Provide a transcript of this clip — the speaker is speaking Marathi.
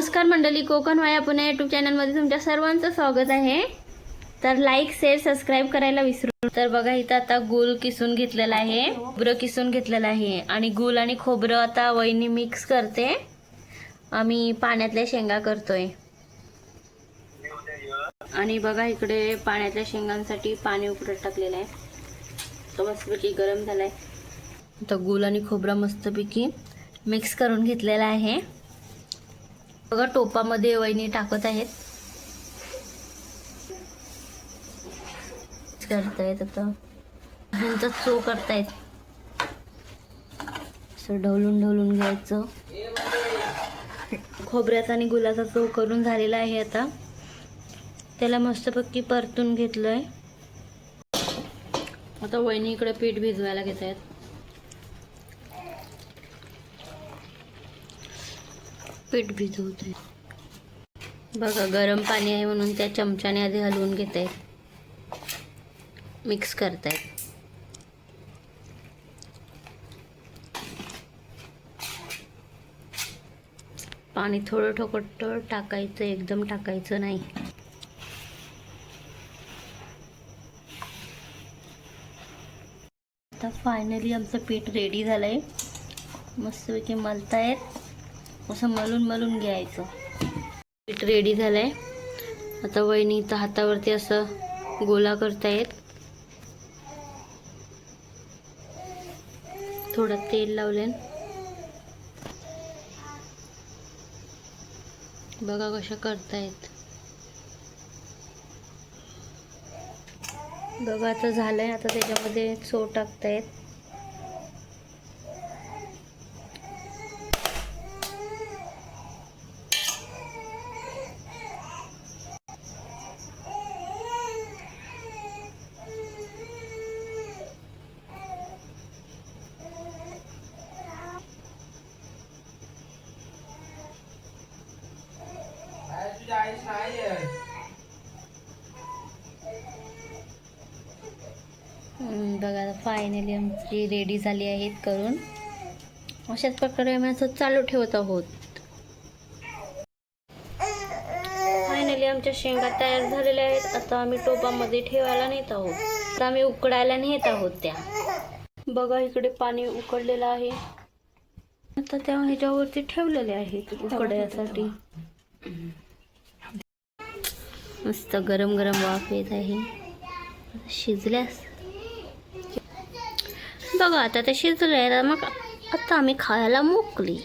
नमस्कार मंडळी कोकण वाया पुणे यूट्यूब चॅनलमध्ये तुमच्या सर्वांचं स्वागत आहे. तर लाईक शेअर सबस्क्राईब करायला विसरू तर बघा इथं आता गुल किसून घेतलेला आहे खोबरं किसून घेतलेलं आहे. आणि गुल आणि खोबरं आता वहिनी मिक्स करते. आम्ही पाण्यातल्या शेंगा करतोय. आणि बघा इकडे पाण्यातल्या शेंगांसाठी पाणी उकडत टाकलेलं आहे. तो मस्तपैकी गरम झालाय. तर गुल आणि खोबरं मस्तपैकी मिक्स करून घेतलेला आहे. बघा टोपामध्ये वहिनी टाकत आहेत. करतायत आता. ह्यांचा चो करतायत. असं ढवलून ढवलून घ्यायचं. खोबऱ्याचा आणि गुलाचा चो करून झालेला आहे आता. त्याला मस्तपैकी परतून घेतलंय. आता वहिनी इकडे पीठ भिजवायला घेत आहेत पीठ भिजवत. आहे बघा गरम पाणी आहे म्हणून त्या चमच्याने आधी हलवून घेत. आहेत मिक्स करतायत पाणी थोडं ठोकट टाकायचं एकदम टाकायचं नाही. आता फायनली आमचं पीठ रेडी झालंय. मस्तपैकी मलतायत. असं मलून मलून घ्यायचं. पीठ रेडी झालंय. आता वहिनी इथं हातावरती असं गोला करतायत. थोडं तेल लावले बघा कशा करतायत. बघा आता झालंय. आता त्याच्यामध्ये चो टाकतायत. बघा फायनली आमची रेडी झाली आहेत करून. अशाच प्रकारे आम्ही असं चालू ठेवत आहोत. फायनली आमच्या शेंगा तयार झालेल्या आहेत. आता आम्ही टोपामध्ये ठेवायला नेत आहोत. आता आम्ही उकडायला नेत आहोत त्या. बघा इकडे पाणी उकडलेलं आहे. आता त्या ह्याच्यावरती ठेवलेले आहेत उकडायसाठी. मस्त गरम गरम वाफ येत आहे. शिजल्यास बघा आता ते शिजले मग आता आम्ही खायला मोकली